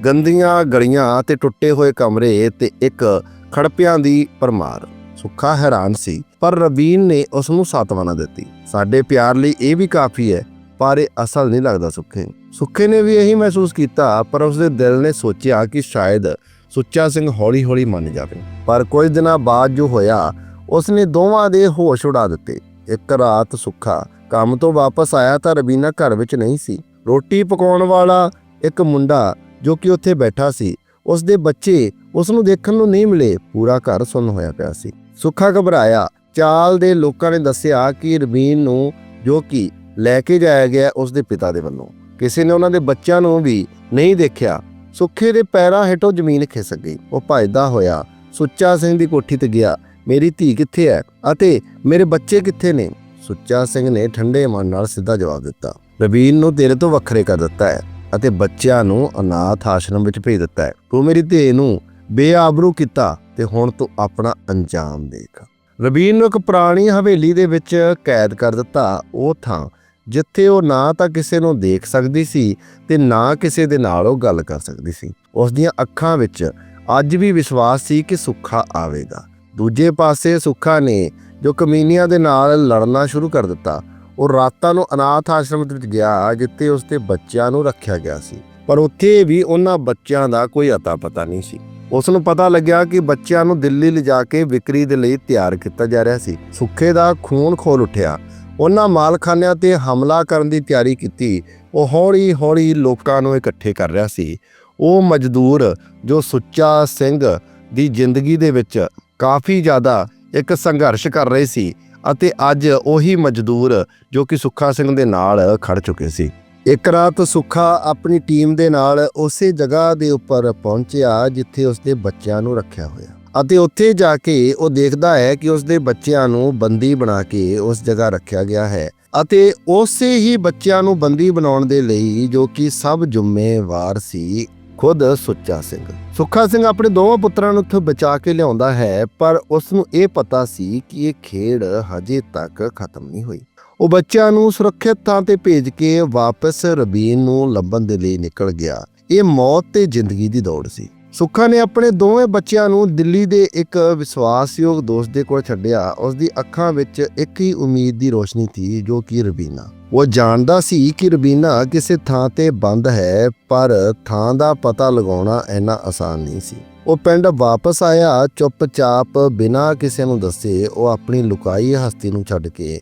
ਗੰਦੀਆਂ ਗਲੀਆਂ ਤੇ ਟੁੱਟੇ ਹੋਏ ਕਮਰੇ ਤੇ ਇੱਕ ਖੜਪਿਆਂ ਦੀ ਪਰਮਾਰ। ਸੁੱਖਾ ਹੈਰਾਨ ਸੀ, ਪਰ ਰਬੀਨ ਨੇ ਉਸ ਨੂੰ ਸਾਤਵਾਨਾ ਦਿੱਤੀ। ਸਾਡੇ ਪਿਆਰ ਲਈ ਇਹ ਵੀ ਕਾਫੀ ਹੈ, ਪਰ ਇਹ ਅਸਲ ਨਹੀਂ ਲੱਗਦਾ ਸੁੱਖੇ ਨੂੰ। ਸੁੱਖੇ ਨੇ ਵੀ ਇਹੀ ਮਹਿਸੂਸ ਕੀਤਾ, ਪਰ ਉਸਦੇ ਦਿਲ ਨੇ ਸੋਚਿਆ ਕਿ ਸ਼ਾਇਦ ਸੁੱਚਾ ਸਿੰਘ ਹੌਲੀ-ਹੌਲੀ ਮੰਨ ਜਾਵੇ। ਪਰ ਕੁਝ ਦਿਨਾਂ ਬਾਅਦ ਜੋ ਹੋਇਆ, ਉਸਨੇ ਦੋਵਾਂ ਦੇ ਹੋਸ਼ ਉਡਾ ਦਿੱਤੇ। ਇੱਕ ਰਾਤ ਸੁੱਖਾ ਕੰਮ ਤੋਂ ਵਾਪਸ ਆਇਆ ਤਾਂ ਰਬੀਨਾ ਘਰ ਵਿੱਚ ਨਹੀਂ ਸੀ। ਰੋਟੀ ਪਕਾਉਣ ਵਾਲਾ ਇੱਕ ਮੁੰਡਾ ਜੋ ਕਿ ਉੱਥੇ ਬੈਠਾ ਸੀ ਉਸ ਦੇ ਬੱਚੇ ਉਸ ਨੂੰ ਦੇਖਣ ਨੂੰ ਨਹੀਂ ਮਿਲੇ। ਪੂਰਾ ਘਰ ਸੁੰਨ ਹੋਇਆ ਪਿਆ ਸੀ। ਸੁੱਖਾ ਘਬਰਾਇਆ। ਚਾਲ ਦੇ ਲੋਕਾਂ ਨੇ ਦੱਸਿਆ ਕਿ ਰਬੀਨ ਨੂੰ ਜੋ ਕਿ ਲੈ ਕੇ ਜਾਇਆ ਗਿਆ ਉਸ ਦੇ ਪਿਤਾ ਦੇ ਵੱਲੋਂ। ਕਿਸੇ ਨੇ ਉਹਨਾਂ ਦੇ ਬੱਚਿਆਂ ਨੂੰ ਵੀ ਨਹੀਂ ਦੇਖਿਆ। ਸੁੱਖੇ ਦੇ ਪੈਰਾਂ ਹੇਠੋਂ ਜ਼ਮੀਨ ਖਿਸਕ ਗਈ। ਉਹ ਭੱਜਦਾ ਹੋਇਆ ਸੁੱਚਾ ਸਿੰਘ ਦੀ ਕੋਠੀ ਤੇ ਗਿਆ, ਮੇਰੀ ਧੀ ਕਿੱਥੇ ਹੈ ਅਤੇ ਮੇਰੇ ਬੱਚੇ ਕਿੱਥੇ ਨੇ? ਸੁੱਚਾ ਸਿੰਘ ਨੇ ਠੰਡੇ ਮਨ ਨਾਲ ਸਿੱਧਾ ਜਵਾਬ ਦਿੱਤਾ ਰਵੀਨ ਨੂੰ ਤੇਰੇ ਤੋਂ ਵੱਖਰੇ ਕਰ ਦਿੱਤਾ ਹੈ ਅਤੇ ਬੱਚਿਆਂ ਨੂੰ ਅਨਾਥ ਆਸ਼ਰਮ ਵਿੱਚ ਭੇਜ ਦਿੱਤਾ ਹੈ ਤੂੰ ਮੇਰੀ ਧੀ ਨੂੰ ਬੇਆਬਰੂ ਕੀਤਾ ਤੇ ਹੁਣ ਤੂੰ ਆਪਣਾ ਅੰਜਾਮ ਦੇਖ। ਰਬੀਨ ਨੂੰ ਇੱਕ ਪੁਰਾਣੀ ਹਵੇਲੀ ਦੇ ਵਿੱਚ ਕੈਦ ਕਰ ਦਿੱਤਾ। ਉਹ ਥਾਂ ਜਿੱਥੇ ਉਹ ਨਾ ਤਾਂ ਕਿਸੇ ਨੂੰ ਦੇਖ ਸਕਦੀ ਸੀ ਤੇ ਨਾ ਕਿਸੇ ਦੇ ਨਾਲ ਉਹ ਗੱਲ ਕਰ ਸਕਦੀ ਸੀ। ਉਸ ਦੀਆਂ ਅੱਖਾਂ ਵਿੱਚ ਅੱਜ ਵੀ ਵਿਸ਼ਵਾਸ ਸੀ ਕਿ ਸੁੱਖਾ ਆਵੇਗਾ। ਦੂਜੇ ਪਾਸੇ ਸੁੱਖਾ ਨੇ ਜੋ ਕਮੀਨੀਆਂ ਦੇ ਨਾਲ ਲੜਨਾ ਸ਼ੁਰੂ ਕਰ ਦਿੱਤਾ, ਉਹ ਰਾਤਾਂ ਨੂੰ ਅਨਾਥ ਆਸ਼ਰਮ ਵਿੱਚ ਗਿਆ ਜਿੱਥੇ ਉਸਦੇ ਬੱਚਿਆਂ ਨੂੰ ਰੱਖਿਆ ਗਿਆ ਸੀ। ਪਰ ਉੱਥੇ ਵੀ ਉਹਨਾਂ ਬੱਚਿਆਂ ਦਾ ਕੋਈ ਅਤਾ ਪਤਾ ਨਹੀਂ ਸੀ। ਉਸ ਨੂੰ ਪਤਾ ਲੱਗਿਆ ਕਿ ਬੱਚਿਆਂ ਨੂੰ ਦਿੱਲੀ ਲਿਜਾ ਕੇ ਵਿਕਰੀ ਦੇ ਲਈ ਤਿਆਰ ਕੀਤਾ ਜਾ ਰਿਹਾ ਸੀ। ਸੁੱਖੇ ਦਾ ਖੂਨ ਖੋਲ ਉੱਠਿਆ ਉਹਨਾਂ ਮਾਲਖਾਨਿਆਂ ਤੇ ਹਮਲਾ ਕਰਨ ਦੀ ਤਿਆਰੀ ਕੀਤੀ। ਉਹ ਹੌਲੀ-ਹੌਲੀ ਲੋਕਾਂ ਨੂੰ ਇਕੱਠੇ ਕਰ ਰਿਹਾ ਸੀ। ਉਹ ਮਜ਼ਦੂਰ ਜੋ ਸੁੱਚਾ ਸਿੰਘ ਦੀ ਜ਼ਿੰਦਗੀ ਦੇ ਵਿੱਚ ਕਾਫੀ ਜ਼ਿਆਦਾ ਇੱਕ ਸੰਘਰਸ਼ ਕਰ ਰਹੇ ਸੀ ਅਤੇ ਅੱਜ ਉਹੀ ਮਜ਼ਦੂਰ ਜੋ ਕਿ ਸੁੱਖਾ ਸਿੰਘ ਦੇ ਨਾਲ ਖੜ ਚੁੱਕੇ ਸੀ। ਇੱਕ ਰਾਤ ਸੁੱਖਾ ਆਪਣੀ ਟੀਮ ਦੇ ਨਾਲ ਉਸੇ ਜਗ੍ਹਾ ਦੇ ਉੱਪਰ ਪਹੁੰਚਿਆ ਜਿੱਥੇ ਉਸਦੇ ਬੱਚਿਆਂ ਨੂੰ ਰੱਖਿਆ ਹੋਇਆ। ਅਤੇ ਉੱਥੇ ਜਾ ਕੇ ਉਹ ਦੇਖਦਾ ਹੈ ਕਿ ਉਸਦੇ ਬੱਚਿਆਂ ਨੂੰ ਬੰਦੀ ਬਣਾ ਕੇ ਉਸ ਜਗ੍ਹਾ ਰੱਖਿਆ ਗਿਆ ਹੈ ਅਤੇ ਉਸੇ ਹੀ ਬੱਚਿਆਂ ਨੂੰ ਬੰਦੀ ਬਣਾਉਣ ਦੇ ਲਈ ਜੋ ਕਿ ਸਭ ਜ਼ਿੰਮੇਵਾਰ ਸੀ, ਖੁਦ ਸੁੱਚਾ ਸਿੰਘ। ਸੁੱਖਾ ਸਿੰਘ ਆਪਣੇ ਦੋਵਾਂ ਪੁੱਤਰਾਂ ਨੂੰ ਉੱਥੋਂ ਬਚਾ ਕੇ ਲਿਆਉਂਦਾ ਹੈ, ਪਰ ਉਸ ਨੂੰ ਇਹ ਪਤਾ ਸੀ ਕਿ ਇਹ ਖੇਡ ਹਜੇ ਤੱਕ ਖਤਮ ਨਹੀਂ ਹੋਈ। ਉਹ ਬੱਚਿਆਂ ਨੂੰ ਸੁਰੱਖਿਅਤ ਥਾਂ ਤੇ ਭੇਜ ਕੇ ਵਾਪਸ ਰਬੀਨ ਨੂੰ ਲੱਭਣ ਦੇ ਲਈ ਨਿਕਲ ਗਿਆ। ਇਹ ਮੌਤ ਤੇ ਜ਼ਿੰਦਗੀ ਦੀ ਦੌੜ ਸੀ। ਸੁੱਖਾ ਨੇ ਆਪਣੇ ਦੋਵੇਂ ਬੱਚਿਆਂ ਨੂੰ ਦਿੱਲੀ ਦੇ ਇੱਕ ਵਿਸ਼ਵਾਸਯੋਗ ਦੋਸਤ ਦੇ ਕੋਲ ਛੱਡਿਆ। ਉਸ ਦੀ ਅੱਖਾਂ ਵਿੱਚ ਇੱਕ ਹੀ ਉਮੀਦ ਦੀ ਰੋਸ਼ਨੀ ਸੀ, ਜੋ ਕਿ ਰਬੀਨਾ। ਉਹ ਜਾਣਦਾ ਸੀ ਕਿ ਰਬੀਨਾ ਕਿਸੇ ਥਾਂ ਤੇ ਬੰਦ ਹੈ, ਪਰ ਥਾਂ ਦਾ ਪਤਾ ਲਗਾਉਣਾ ਇੰਨਾ ਆਸਾਨ ਨਹੀਂ ਸੀ। ਉਹ ਪਿੰਡ ਵਾਪਸ ਆਇਆ, ਚੁੱਪਚਾਪ ਬਿਨਾਂ ਕਿਸੇ ਨੂੰ ਦੱਸੇ ਉਹ ਆਪਣੀ ਲੁਕਾਈ ਹਸਤੀ ਨੂੰ ਛੱਡ ਕੇ।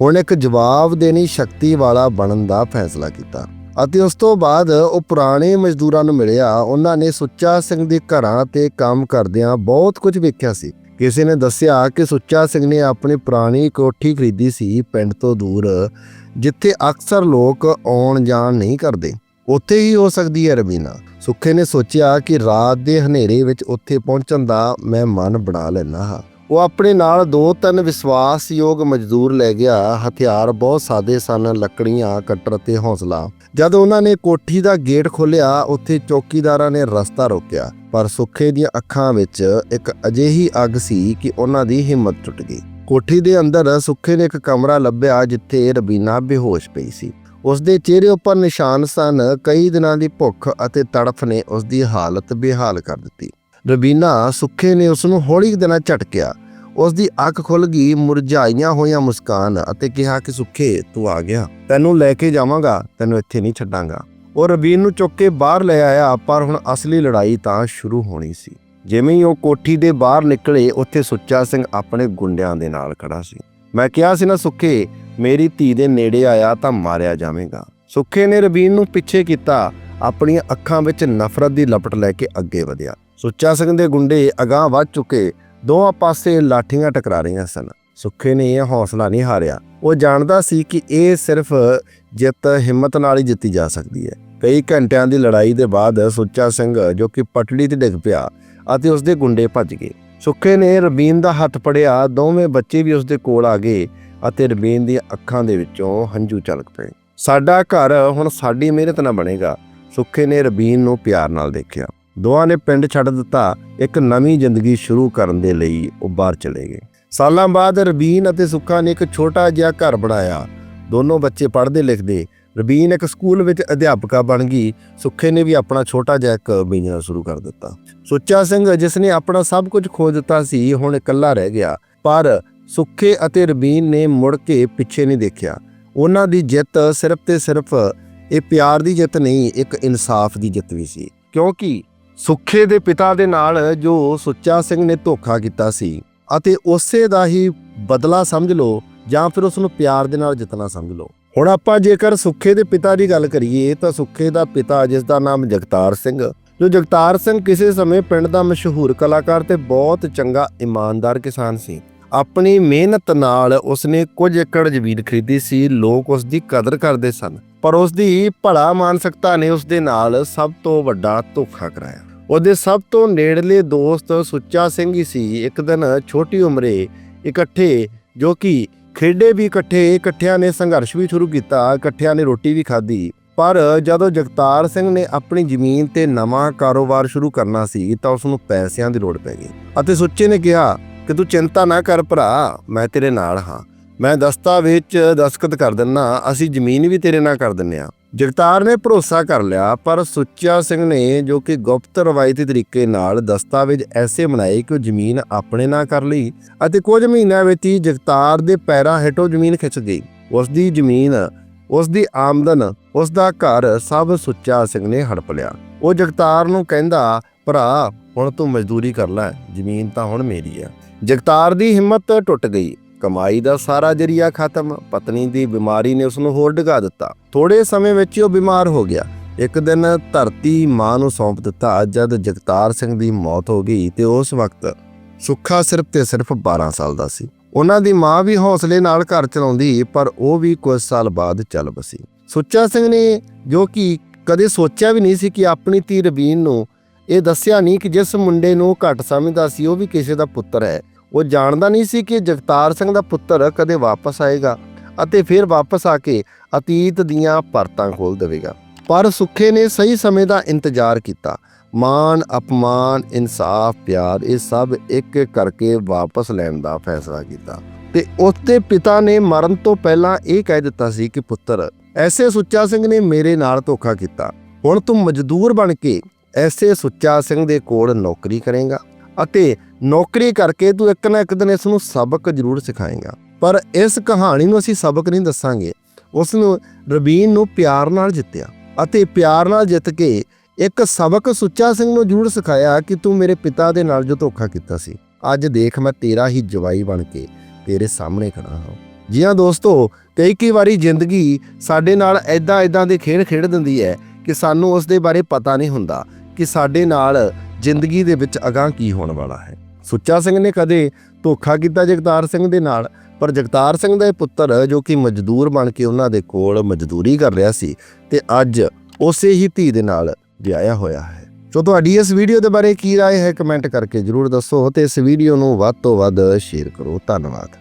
ਹੁਣ ਇੱਕ ਜਵਾਬ ਦੇਣੀ ਸ਼ਕਤੀ ਵਾਲਾ ਬਣਨ ਦਾ ਫੈਸਲਾ ਕੀਤਾ। ਅਤੇ ਉਸ ਤੋਂ ਬਾਅਦ ਉਹ ਪੁਰਾਣੇ ਮਜ਼ਦੂਰਾਂ ਨੂੰ ਮਿਲਿਆ। ਉਹਨਾਂ ਨੇ ਸੁੱਚਾ ਸਿੰਘ ਦੇ ਘਰਾਂ ਤੇ ਕੰਮ ਕਰਦਿਆਂ ਬਹੁਤ ਕੁਝ ਵੇਖਿਆ ਸੀ। ਕਿਸੇ ਨੇ ਦੱਸਿਆ ਕਿ ਸੁੱਚਾ ਸਿੰਘ ਨੇ ਆਪਣੀ ਪੁਰਾਣੀ ਕੋਠੀ ਖਰੀਦੀ ਸੀ ਪਿੰਡ ਤੋਂ ਦੂਰ, ਜਿੱਥੇ ਅਕਸਰ ਲੋਕ ਆਉਣ ਜਾਣ ਨਹੀਂ ਕਰਦੇ। ਉੱਥੇ ਹੀ ਹੋ ਸਕਦੀ ਹੈ ਰਬੀਨਾ ਸੁੱਖੇ ਨੇ ਸੋਚਿਆ ਕਿ ਰਾਤ ਦੇ ਹਨੇਰੇ ਵਿੱਚ ਉੱਥੇ ਪਹੁੰਚਣ ਦਾ ਮੈਂ ਮਨ ਬਣਾ ਲੈਣਾ ਹਾਂ। ਉਹ ਆਪਣੇ ਨਾਲ ਦੋ ਤਿੰਨ ਵਿਸ਼ਵਾਸਯੋਗ ਮਜ਼ਦੂਰ ਲੈ ਗਿਆ। ਹਥਿਆਰ ਬਹੁਤ ਸਾਦੇ ਸਨ, ਲੱਕੜੀਆਂ, ਕਟਰ ਤੇ ਹੌਸਲਾ। ਜਦ ਉਹਨਾਂ ਨੇ ਕੋਠੀ ਦਾ ਗੇਟ ਖੋਲ੍ਹਿਆ, ਉੱਥੇ ਚੌਕੀਦਾਰਾਂ ਨੇ ਰਸਤਾ ਰੋਕਿਆ। ਪਰ ਸੁੱਖੇ ਦੀਆਂ ਅੱਖਾਂ ਵਿੱਚ ਇੱਕ ਅਜਿਹੀ ਅੱਗ ਸੀ ਕਿ ਉਹਨਾਂ ਦੀ ਹਿੰਮਤ ਟੁੱਟ ਗਈ। ਕੋਠੀ ਦੇ ਅੰਦਰ ਸੁੱਖੇ ਨੇ ਇੱਕ ਕਮਰਾ ਲੱਭਿਆ, ਜਿੱਥੇ ਰਬੀਨਾ ਬੇਹੋਸ਼ ਪਈ ਸੀ। ਉਸ ਦੇ ਚਿਹਰੇ ਉੱਪਰ ਨਿਸ਼ਾਨ ਸਨ। ਕਈ ਦਿਨਾਂ ਦੀ ਭੁੱਖ ਅਤੇ ਤੜਫ ਨੇ ਉਸ ਦੀ ਹਾਲਤ ਬੇਹਾਲ ਕਰ ਦਿੱਤੀ। ਰਬੀਨਾ ਸੁੱਖੇ ਨੇ ਉਸ ਨੂੰ ਹੌਲੀ ਕੁ ਦਿਨਾਂ ਝਟਕਿਆ। ਉਸ ਦੀ ਅੱਖ ਖੁੱਲ ਗਈ, ਮੁਰਝਾਈਆਂ ਹੋਈਆਂ ਮੁਸਕਾਨ ਅਤੇ ਕਿਹਾ ਕਿ, ਸੁੱਖੇ, ਤੂੰ ਆ ਗਿਆ। ਤੈਨੂੰ ਲੈ ਕੇ ਜਾਵਾਂਗਾ, ਤੈਨੂੰ ਇੱਥੇ ਨਹੀਂ ਛੱਡਾਂਗਾ। ਉਹ ਰਬੀਨ ਨੂੰ ਚੁੱਕ ਕੇ ਬਾਹਰ ਲੈ ਆਇਆ, ਪਰ ਹੁਣ ਅਸਲੀ ਲੜਾਈ ਤਾਂ ਸ਼ੁਰੂ ਹੋਣੀ ਸੀ। ਜਿਵੇਂ ਹੀ ਉਹ ਕੋਠੀ ਦੇ ਬਾਹਰ ਨਿਕਲੇ, ਉੱਥੇ ਸੁੱਚਾ ਸਿੰਘ ਆਪਣੇ ਗੁੰਡਿਆਂ ਦੇ ਨਾਲ ਖੜਾ ਸੀ। ਮੈਂ ਕਿਹਾ ਸੀ ਨਾ, ਸੁੱਖੇ, ਮੇਰੀ ਧੀ ਦੇ ਨੇੜੇ ਆਇਆ ਤਾਂ ਮਾਰਿਆ ਜਾਵੇਗਾ। ਸੁੱਖੇ ਨੇ ਰਬੀਨ ਨੂੰ ਪਿੱਛੇ ਕੀਤਾ, ਆਪਣੀਆਂ ਅੱਖਾਂ ਵਿੱਚ ਨਫ਼ਰਤ ਦੀ ਲਪਟ ਲੈ ਕੇ ਅੱਗੇ ਵਧਿਆ। ਸੁੱਚਾ ਸਿੰਘ ਦੇ ਗੁੰਡੇ ਅਗਾਂਹ ਵੱਧ ਚੁੱਕੇ ਦੋਹਾਂ ਪਾਸੇ ਲਾਠੀਆਂ ਟਕਰਾ ਰਹੀਆਂ ਸਨ। ਸੁੱਖੇ ਨੇ ਇਹ ਹੌਸਲਾ ਨਹੀਂ ਹਾਰਿਆ। ਉਹ ਜਾਣਦਾ ਸੀ ਕਿ ਇਹ ਸਿਰਫ ਜਿੱਤ, ਹਿੰਮਤ ਨਾਲ ਹੀ ਜਿੱਤੀ ਜਾ ਸਕਦੀ ਹੈ। ਕਈ ਘੰਟਿਆਂ ਦੀ ਲੜਾਈ ਦੇ ਬਾਅਦ ਸੁੱਚਾ ਸਿੰਘ, ਜੋ ਕਿ ਪਟੜੀ ਤੇ ਡਿੱਗ ਪਿਆ ਅਤੇ ਉਸਦੇ ਗੁੰਡੇ ਭੱਜ ਗਏ। ਸੁੱਖੇ ਨੇ ਰਬੀਨ ਦਾ ਹੱਥ ਫੜਿਆ, ਦੋਵੇਂ ਬੱਚੇ ਵੀ ਉਸਦੇ ਕੋਲ ਆ ਗਏ ਅਤੇ ਰਬੀਨ ਦੀਆਂ ਅੱਖਾਂ ਦੇ ਵਿੱਚੋਂ ਹੰਝੂ ਛਲਕ ਪਏ। ਸਾਡਾ ਘਰ, ਹੁਣ ਸਾਡੀ ਮਿਹਨਤ ਨਾਲ ਬਣੇਗਾ, ਸੁੱਖੇ ਨੇ ਰਬੀਨ ਨੂੰ ਪਿਆਰ ਨਾਲ ਦੇਖਿਆ। ਦੋਵਾਂ ਨੇ ਪਿੰਡ ਛੱਡ ਦਿੱਤਾ, ਇੱਕ ਨਵੀਂ ਜ਼ਿੰਦਗੀ ਸ਼ੁਰੂ ਕਰਨ ਦੇ ਲਈ ਉਹ ਬਾਹਰ ਚਲੇ ਗਏ। ਸਾਲਾਂ ਬਾਅਦ ਰਬੀਨ ਅਤੇ ਸੁੱਖਾ ਨੇ ਇੱਕ ਛੋਟਾ ਜਿਹਾ ਘਰ ਬਣਾਇਆ। ਦੋਨੋਂ ਬੱਚੇ ਪੜ੍ਹਦੇ ਲਿਖਦੇ। ਰਬੀਨ ਇੱਕ ਸਕੂਲ ਵਿੱਚ ਅਧਿਆਪਕਾ ਬਣ ਗਈ। ਸੁੱਖੇ ਨੇ ਵੀ ਆਪਣਾ ਛੋਟਾ ਜਿਹਾ ਇੱਕ ਬਿਜ਼ਨਸ ਸ਼ੁਰੂ ਕਰ ਦਿੱਤਾ। ਸੁੱਚਾ ਸਿੰਘ, ਜਿਸ ਨੇ ਆਪਣਾ ਸਭ ਕੁਝ ਖੋ ਦਿੱਤਾ ਸੀ, ਹੁਣ ਇਕੱਲਾ ਰਹਿ ਗਿਆ। ਪਰ ਸੁੱਖੇ ਅਤੇ ਰਬੀਨ ਨੇ ਮੁੜ ਕੇ ਪਿੱਛੇ ਨਹੀਂ ਦੇਖਿਆ। ਉਹਨਾਂ ਦੀ ਜਿੱਤ ਸਿਰਫ ਤੇ ਸਿਰਫ ਇਹ ਪਿਆਰ ਦੀ ਜਿੱਤ ਨਹੀਂ, ਇੱਕ ਇਨਸਾਫ ਦੀ ਜਿੱਤ ਵੀ ਸੀ। ਕਿਉਂਕਿ ਸੁੱਖੇ ਦੇ ਪਿਤਾ ਦੇ ਨਾਲ ਜੋ ਸੁੱਚਾ ਸਿੰਘ ਨੇ ਧੋਖਾ ਕੀਤਾ ਸੀ ਅਤੇ ਉਸੇ ਦਾ ਹੀ ਬਦਲਾ ਸਮਝ ਲਓ ਜਾਂ ਫਿਰ ਉਸ ਨੂੰ ਪਿਆਰ ਦੇ ਨਾਲ ਜਿੱਤਣਾ ਸਮਝ ਲਓ। ਹੁਣ ਆਪਾਂ ਜੇਕਰ ਸੁੱਖੇ ਦੇ ਪਿਤਾ ਦੀ ਗੱਲ ਕਰੀਏ ਤਾਂ ਸੁੱਖੇ ਦਾ ਪਿਤਾ ਜਿਸ ਦਾ ਨਾਮ ਜਗਤਾਰ ਸਿੰਘ, ਜੋ ਜਗਤਾਰ ਸਿੰਘ ਕਿਸੇ ਸਮੇਂ ਪਿੰਡ ਦਾ ਮਸ਼ਹੂਰ ਕਲਾਕਾਰ ਤੇ ਬਹੁਤ ਚੰਗਾ ਇਮਾਨਦਾਰ ਕਿਸਾਨ ਸੀ। ਆਪਣੀ ਮਿਹਨਤ ਨਾਲ ਉਸਨੇ ਕੁਝ ਏਕੜ ਜ਼ਮੀਨ ਖਰੀਦੀ ਸੀ, ਲੋਕ ਉਸ ਦੀ ਕਦਰ ਕਰਦੇ ਸਨ। ਪਰ ਉਸ ਦੀ ਭਲਾ ਮਾਨਸਿਕਤਾ ਨੇ ਉਸ ਦੇ ਨਾਲ ਸਭ ਤੋਂ ਵੱਡਾ ਧੋਖਾ ਕਰਾਇਆ। ਉਹਦੇ ਸਭ ਤੋਂ ਨੇੜਲੇ ਦੋਸਤ ਸੁੱਚਾ ਸਿੰਘ ਹੀ ਸੀ। ਇੱਕ ਦਿਨ ਛੋਟੀ ਉਮਰੇ ਇਕੱਠੇ, ਜੋ ਕਿ ਖੇਡੇ ਵੀ ਇਕੱਠੇ, ਇਕੱਠਿਆਂ ਨੇ ਸੰਘਰਸ਼ ਵੀ ਸ਼ੁਰੂ ਕੀਤਾ, ਇਕੱਠਿਆਂ ਨੇ ਰੋਟੀ ਵੀ ਖਾਧੀ। ਪਰ ਜਦੋਂ ਜਗਤਾਰ ਸਿੰਘ ਨੇ ਆਪਣੀ ਜ਼ਮੀਨ ਤੇ ਨਵਾਂ ਕਾਰੋਬਾਰ ਸ਼ੁਰੂ ਕਰਨਾ ਸੀ, ਤਾਂ ਉਸ ਨੂੰ ਪੈਸਿਆਂ ਦੀ ਲੋੜ ਪੈ ਗਈ। ਅਤੇ ਸੁੱਚੇ ਨੇ ਕਿਹਾ ਕਿ ਤੂੰ ਚਿੰਤਾ ਨਾ ਕਰ ਭਰਾ, ਮੈਂ ਤੇਰੇ ਨਾਲ ਹਾਂ। ਮੈਂ ਦਸਤਾਵੇਜ਼ 'ਚ ਦਸਖਤ ਕਰ ਦਿੰਨਾ, ਅਸੀਂ ਜ਼ਮੀਨ ਵੀ ਤੇਰੇ ਨਾਲ ਕਰ ਦਿੰਨੇ ਆ। ਜਗਤਾਰ ਨੇ ਭਰੋਸਾ ਕਰ ਲਿਆ, ਪਰ ਸੁੱਚਾ ਸਿੰਘ ਨੇ ਜੋ ਕਿ ਗੁਪਤ ਰਵਾਇਤੀ ਤਰੀਕੇ ਨਾਲ ਦਸਤਾਵੇਜ਼ ਐਸੇ ਬਣਾਏ ਕਿ ਉਹ ਜ਼ਮੀਨ ਆਪਣੇ ਨਾਲ ਕਰ ਲਈ ਅਤੇ ਕੁਝ ਮਹੀਨਿਆਂ ਵਿੱਚ ਹੀ ਜਗਤਾਰ ਦੇ ਪੈਰਾਂ ਹੇਠੋਂ ਜ਼ਮੀਨ ਖਿੱਚ ਗਈ। ਉਸ ਦੀ ਜ਼ਮੀਨ ਉਸ ਦੀ ਆਮਦਨ ਉਸ ਦਾ ਘਰ ਸਭ ਸੁੱਚਾ ਸਿੰਘ ਨੇ ਹੜਪ ਲਿਆ। ਉਹ ਜਗਤਾਰ ਨੂੰ ਕਹਿੰਦਾ, ਭਰਾ, ਹੁਣ ਤੂੰ ਮਜ਼ਦੂਰੀ ਕਰ ਲੈ, ਜ਼ਮੀਨ ਤਾਂ ਹੁਣ ਮੇਰੀ ਆ। ਜਗਤਾਰ ਦੀ ਹਿੰਮਤ ਟੁੱਟ ਗਈ। ਕਮਾਈ ਦਾ ਸਾਰਾ ਜਰੀਆ ਖਤਮ। ਪਤਨੀ ਦੀ ਬਿਮਾਰੀ ਨੇ ਉਸ ਨੂੰ ਹੋਰ ਡਗਾ ਦਿੱਤਾ। ਥੋੜੇ ਸਮੇਂ ਵਿੱਚ ਉਹ ਬਿਮਾਰ ਹੋ ਗਿਆ। ਇੱਕ ਦਿਨ ਧਰਤੀ ਮਾਂ ਨੂੰ ਸੌਂਪ ਦਿੱਤਾ ਜਦ ਜਗਤਾਰ ਸਿੰਘ ਦੀ ਮੌਤ ਹੋ ਗਈ ਤੇ ਉਸ ਵਕਤ ਸੁੱਖਾ ਸਿਰਫ ਤੇ ਸਿਰਫ 12 ਸਾਲ ਦਾ ਸੀ। ਉਹਨਾਂ ਦੀ ਮਾਂ ਵੀ ਹੌਸਲੇ ਨਾਲ ਘਰ ਚਲਾਉਂਦੀ, ਪਰ ਉਹ ਵੀ ਕੁਝ ਸਾਲ ਬਾਅਦ ਚੱਲ ਬਸੀ ਸੁੱਚਾ ਸਿੰਘ ਨੇ ਜੋ ਕਿ ਕਦੇ ਸੋਚਿਆ ਵੀ ਨਹੀਂ ਸੀ ਕਿ ਆਪਣੀ ਧੀ ਰਬੀਨ ਨੂੰ ਇਹ ਦੱਸਿਆ ਨਹੀਂ ਕਿ ਜਿਸ ਮੁੰਡੇ ਨੂੰ ਘੱਟ ਸਮਝਦਾ ਸੀ, ਉਹ ਵੀ ਕਿਸੇ ਦਾ ਪੁੱਤਰ ਹੈ। ਉਹ ਜਾਣਦਾ ਨਹੀਂ ਸੀ ਕਿ ਜਗਤਾਰ ਸਿੰਘ ਦਾ ਪੁੱਤਰ ਕਦੇ ਵਾਪਸ ਆਏਗਾ ਅਤੇ ਫਿਰ ਵਾਪਸ ਆ ਕੇ ਅਤੀਤ ਦੀਆਂ ਪਰਤਾਂ ਖੋਲ ਦੇਵੇਗਾ। ਪਰ ਸੁੱਖੇ ਨੇ ਸਹੀ ਸਮੇਂ ਦਾ ਇੰਤਜ਼ਾਰ ਕੀਤਾ। ਮਾਨ ਅਪਮਾਨ, ਇਨਸਾਫ, ਪਿਆਰ, ਇਹ ਸਭ ਇੱਕ ਇੱਕ ਕਰਕੇ ਵਾਪਸ ਲੈਣ ਦਾ ਫੈਸਲਾ ਕੀਤਾ। ਤੇ ਉਸਦੇ ਪਿਤਾ ਨੇ ਮਰਨ ਤੋਂ ਪਹਿਲਾਂ ਇਹ ਕਹਿ ਦਿੱਤਾ ਸੀ ਕਿ ਪੁੱਤਰ, ਐਸੇ ਸੁੱਚਾ ਸਿੰਘ ਨੇ ਮੇਰੇ ਨਾਲ ਧੋਖਾ ਕੀਤਾ। ਹੁਣ ਤੂੰ ਮਜ਼ਦੂਰ ਬਣ ਕੇ ਐਸੇ ਸੁੱਚਾ ਸਿੰਘ ਦੇ ਕੋਲ ਨੌਕਰੀ ਕਰੇਗਾ। ਅਤੇ ਨੌਕਰੀ ਕਰਕੇ ਤੂੰ ਇੱਕ ਨਾ ਇੱਕ ਦਿਨ ਇਸ ਨੂੰ ਸਬਕ ਜ਼ਰੂਰ ਸਿਖਾਏਗਾ। ਪਰ ਇਸ ਕਹਾਣੀ ਨੂੰ ਅਸੀਂ ਸਬਕ ਨਹੀਂ ਦੱਸਾਂਗੇ। ਉਸ ਨੂੰ ਰਬੀਨ ਨੂੰ ਪਿਆਰ ਨਾਲ ਜਿੱਤਿਆ ਅਤੇ ਪਿਆਰ ਨਾਲ ਜਿੱਤ ਕੇ ਇੱਕ ਸਬਕ ਸੁੱਚਾ ਸਿੰਘ ਨੂੰ ਜ਼ਰੂਰ ਸਿਖਾਇਆ ਕਿ ਤੂੰ ਮੇਰੇ ਪਿਤਾ ਦੇ ਨਾਲ ਜੋ ਧੋਖਾ ਕੀਤਾ ਸੀ। ਅੱਜ ਦੇਖ ਮੈਂ ਤੇਰਾ ਹੀ ਜਵਾਈ ਬਣ ਕੇ ਤੇਰੇ ਸਾਹਮਣੇ ਖੜਾ ਹਾਂ। ਜੀ ਹਾਂ ਦੋਸਤੋ ਕਈ ਕਈ ਵਾਰੀ ਜ਼ਿੰਦਗੀ ਸਾਡੇ ਨਾਲ ਐਦਾਂ ਐਦਾਂ ਦੇ ਖੇਡ ਖੇਡ ਦਿੰਦੀ ਹੈ ਕਿ ਸਾਨੂੰ ਉਸ ਦੇ ਬਾਰੇ ਪਤਾ ਨਹੀਂ ਹੁੰਦਾ ਕਿ ਸਾਡੇ ਨਾਲ ਜ਼ਿੰਦਗੀ ਦੇ ਵਿੱਚ ਅਗਾਂਹ ਕੀ ਹੋਣ ਵਾਲਾ ਹੈ ਸੁੱਚਾ ਸਿੰਘ ਨੇ ਕਦੇ ਧੋਖਾ ਕੀਤਾ ਜਗਤਾਰ ਸਿੰਘ ਦੇ ਨਾਲ ਪਰ ਜਗਤਾਰ ਸਿੰਘ ਦਾ ਇਹ ਪੁੱਤਰ ਜੋ ਕਿ ਮਜ਼ਦੂਰ ਬਣ ਕੇ ਉਹਨਾਂ ਦੇ ਕੋਲ ਮਜ਼ਦੂਰੀ ਕਰ ਰਿਹਾ ਸੀ ਤੇ ਅੱਜ ਉਸੇ ਹੀ ਧੀ ਦੇ ਨਾਲ ਵਿਆਹਿਆ ਹੋਇਆ ਹੈ ਸੋ ਤੁਹਾਡੀ ਇਸ ਵੀਡੀਓ ਦੇ ਬਾਰੇ ਕੀ رائے ਹੈ ਕਮੈਂਟ ਕਰਕੇ ਜਰੂਰ ਦੱਸੋ ਤੇ ਇਸ ਵੀਡੀਓ ਨੂੰ ਵੱਧ ਤੋਂ ਵੱਧ ਸ਼ੇਅਰ ਕਰੋ ਧੰਨਵਾਦ